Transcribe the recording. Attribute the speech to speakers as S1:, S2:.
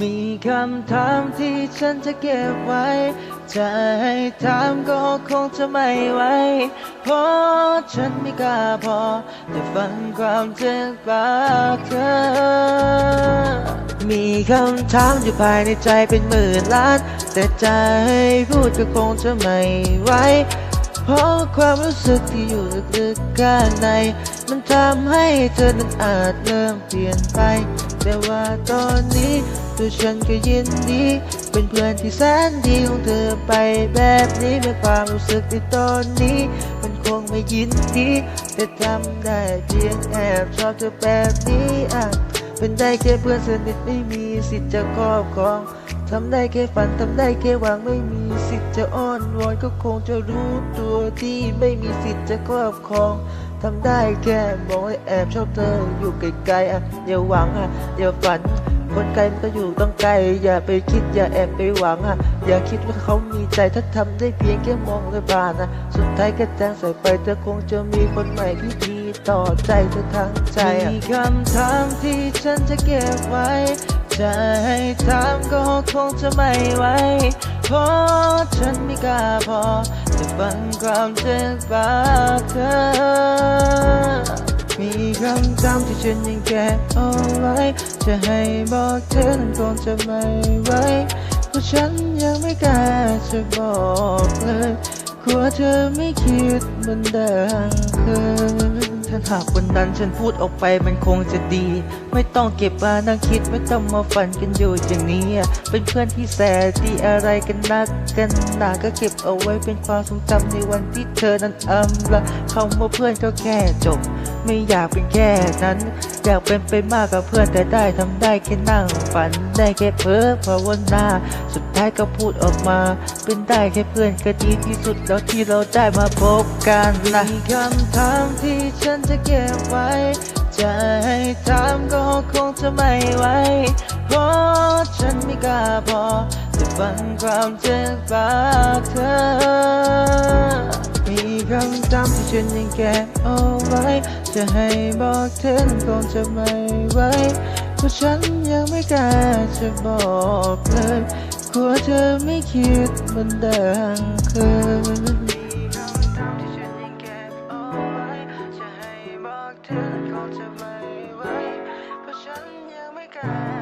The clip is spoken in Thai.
S1: มีคำถามที่ฉันจะเก็บไว้ จะให้ถามก็คงจะไม่ไหวเพราะฉันไม่กล้าพอจะฟังความจากปากเธอ มีคำถามอยู่ภายในใจเป็นหมื่นล้าน แต่ใจพูดก็คงจะไม่ไหวเพราะความรู้สึกที่อยู่ลึกๆข้างใน มันทำให้เธอนั้นอาจเริ่มเปลี่ยนไป แต่ว่าตอนนี้ตัวฉันก็ยินดี เป็นเพื่อนที่แสนดีของเธอไปแบบนี้แม้ความรู้สึกในตอนนี้ มันคงไม่ยินดี แต่ทำได้เพียงแอบชอบเธอแบบนี้อะ เป็นได้แค่เพื่อนสนิทไม่มีสิทธิ์จะครอบครองทำได้แค่ฝันทำได้แค่หวังไม่มีสิทธิ์จะอ้อนวอนก็คงจะรู้ตัวที่ไม่มีสิทธิ์จะครอบครองทำได้แค่มองและแอบชอบเธออยู่ไกลๆอะอย่าหวังอะอย่าฝัน คนไกลมันก็อยู่ต้องไกล อย่าไปคิดอย่าแอบไปหวังอะอย่าคิดว่าเขามีใจถ้าทำได้เพียงแค่มองและบานอะสุดท้ายก็แจ้งใส่ไปเธอคงจะมีคนใหม่ที่ดี ต่อใจเธอทั้งใจมีคำถามที่ฉันจะเก็บไว้ จะให้ถามก็คงจะไม่ไหวเพราะฉันไม่กล้าพอจะฟังความจากปากเธอ มีคำถามที่ฉันยังแก็บเอาไว้ จะให้บอกเธอนั้นคงจะไม่ไหวเพราะฉันยังไม่กล้าจะบอกเลยกลัวเธอไม่คิดเหมือนเดิมเคย หากวันนั้นฉันพูดออกไปมันคงจะดี ไม่ต้องเก็บมานั่งคิดไม่ต้องมาฝันกันอยู่อย่างนี้ เป็นเพื่อนที่แสนดีอะไรกันนักกันหนาก็เก็บเอาไว้เป็นความทรงจำในวันที่เธอนั้นอำลาคำว่าเพื่อนก็แค่จบ ไม่อยากเป็นแค่นั้น อยากเป็นไปมากกับเพื่อนแต่ได้ทำได้แค่นั่งฝันได้แค่เพ้อภาวนาสุดท้ายก็พูดออกมา เป็นได้แค่เพื่อนก็ดีที่สุดแล้วที่เราได้มาพบกันนะมีคำถามที่ฉันจะเก็บไว้ จะให้ถามก็คงจะไม่ไหวเพราะฉันไม่กล้าพอจะฟังความจากปากเธอ คำจำที่ฉันยังเก็บเอาไว้ จะให้บอกถึงคงจะไม่ไหวเพราะฉันยังไม่กล้าจะบอกเลยกลัวเธอไม่คิดเหมือนเดิมคืนจะไม่ไหวเพราะฉันยังไม่กล้า